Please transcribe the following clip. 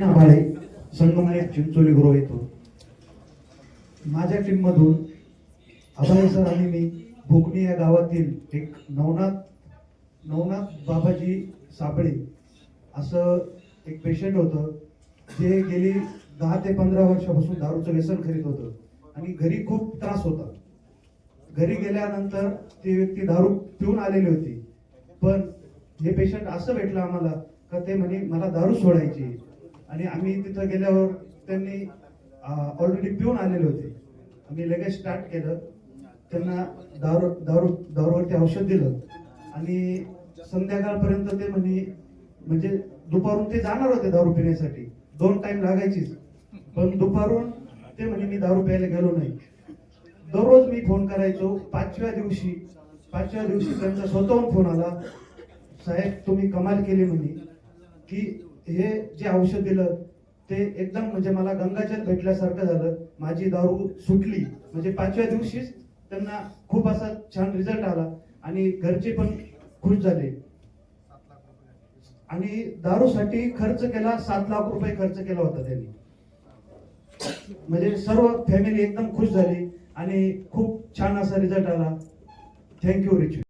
आभाळे संगमनेर चिंचोली गृह येतो माझ्या टीम मधून सर आणि मी भोकणी या गावातील एक नवनाथ नवनाथ बाबाजी साबळे असं एक पेशंट होतं जे गेली दहा ते पंधरा वर्षापासून दारूचं व्यसन करीत होतं आणि घरी खूप त्रास होता. घरी गेल्यानंतर ती व्यक्ती दारू पिऊन आलेली होती. पण हे पेशंट असं भेटलं आम्हाला का ते म्हणे मला दारू सोडायची आणि आम्ही तिथं गेल्यावर त्यांनी ऑलरेडी पिऊन आलेले होते. आम्ही लगेच स्टार्ट केलं. त्यांना दारू दारू दारूवरती औषध दिलं. आणि संध्याकाळपर्यंत ते म्हणे म्हणजे दुपारून ते जाणार होते दारू पिण्यासाठी. दोन टाइम लागायचीच. पण दुपारून ते म्हणे मी दारू प्यायला गेलो नाही. दररोज मी फोन करायचो. पाचव्या दिवशी पाचव्या दिवशी त्यांचा स्वतःहून फोन आला. साहेब तुम्ही कमाल केली म्हणे की हे जे औषध दिलं ते एकदम म्हणजे मला गंगाजल भेटल्यासारखं झालं. माझी दारू सुटली. म्हणजे पाचव्या दिवशीच त्यांना खूप असा छान रिझल्ट आला आणि घरचे पण खुश झाले. आणि दारूसाठी खर्च केला सात लाख रुपये खर्च केला होता त्यांनी. म्हणजे सर्व फॅमिली एकदम खुश झाली आणि खूप छान असा रिझल्ट आला. थँक्यू रिचू